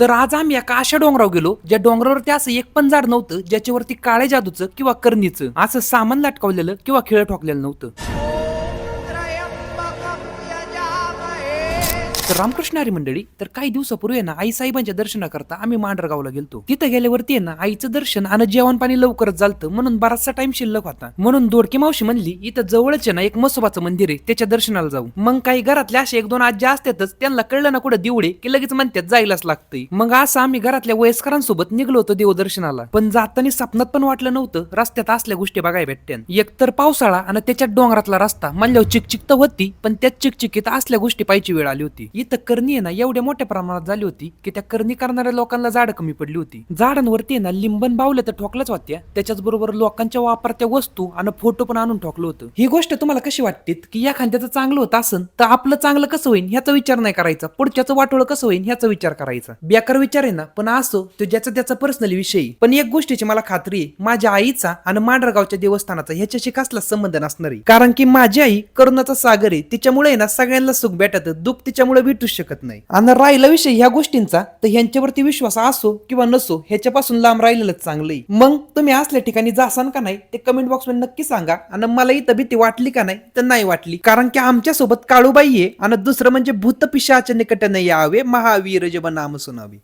तर आज आम्ही एका अशा डोंगरावर गेलो ज्या डोंगरावरती असं एक पण झाड नव्हतं ज्याच्यावरती काळे जादूचं किंवा करणीचं असं सामान लटकावलेलं किंवा खेळ ठोकलेलं नव्हतं. तर रामकृष्णारी मंडळी तर काही दिवसापूर्वी ना आई साहेबांच्या दर्शनाकरता आम्ही मांडरगावला गेलतो. तिथं गेल्यावरती ना आईचं दर्शन आणि जेवण पाणी लवकरच झालतं. म्हणून बराचसा टाइम शिल्लक होता. म्हणून दोडकी मावशी म्हणली इथं जवळच ना एक मसोबाचं मंदिर आहे त्याच्या दर्शनाला जाऊ. मग काही घरातल्या असे एक दोन आज्या असतातच त्यांना कळलं ना कुठं दिवडे की लगेच म्हणतात जायलाच लागतंय. मग असं आम्ही घरातल्या वयस्करांसोबत निघलो होतो देवदर्शनाला. पण जाताना स्वप्नात पण वाटलं नव्हतं रस्त्यात असल्या गोष्टी बघायला भेटत्यान. एक तर पावसाळा आणि त्याच्यात डोंगरातला रस्ता म्हणल्यावर चिकचिक तर होती पण त्या चिकचिकीत असल्या गोष्टी पाहिजे वेळ आली होती. इथं करणी आहे ना एवढ्या मोठ्या प्रमाणात झाली होती की त्या करणी करणाऱ्या लोकांना झाड कमी पडली होती. झाडांवरती ना लिंबन बावल्या तर ठोकल्याच होत्या. त्याच्याच बरोबर लोकांच्या वापरत्या वस्तू आणि फोटो पण आणून ठोकलं होतं. ही गोष्ट तुम्हाला कशी वाटते की एखाद्याचं चांगलं होत असन तर आपलं चांगलं कसं होईल ह्याचा विचार नाही करायचा. पुढच्याचं वाटोळं कसं होईल ह्याचा विचार करायचा. बेकार विचार आहे ना पण असो तो ज्याचा त्याचा पर्सनल विषयी पण एक गोष्टीची मला खात्री आहे माझ्या आईचा आणि मांडरगावच्या देवस्थानाचा ह्याच्याशी कसला संबंध नसणार आहे. कारण की माझी आई करुणाचा सागर आहे तिच्यामुळे ना सगळ्यांना सुख भेटत दुःख तिच्यामुळे भेटूच शकत नाही. आणि राहिला विषय ह्या गोष्टींचा तर ह्यांच्यावरती विश्वास असो किंवा नसो ह्याच्यापासून लांब राहिलेलंच चांगलं आहे मग तुम्ही असल्या ठिकाणी जासान का नाही ते कमेंट बॉक्समध्ये नक्की सांगा. आणि मला इथं भीती वाटली का नाही तर नाही वाटली. कारण की आमच्यासोबत काळूबाई आहे आणि दुसरं म्हणजे भूत पिशाच्या निकट नाही यावे महावीर जब नाम सुनावे.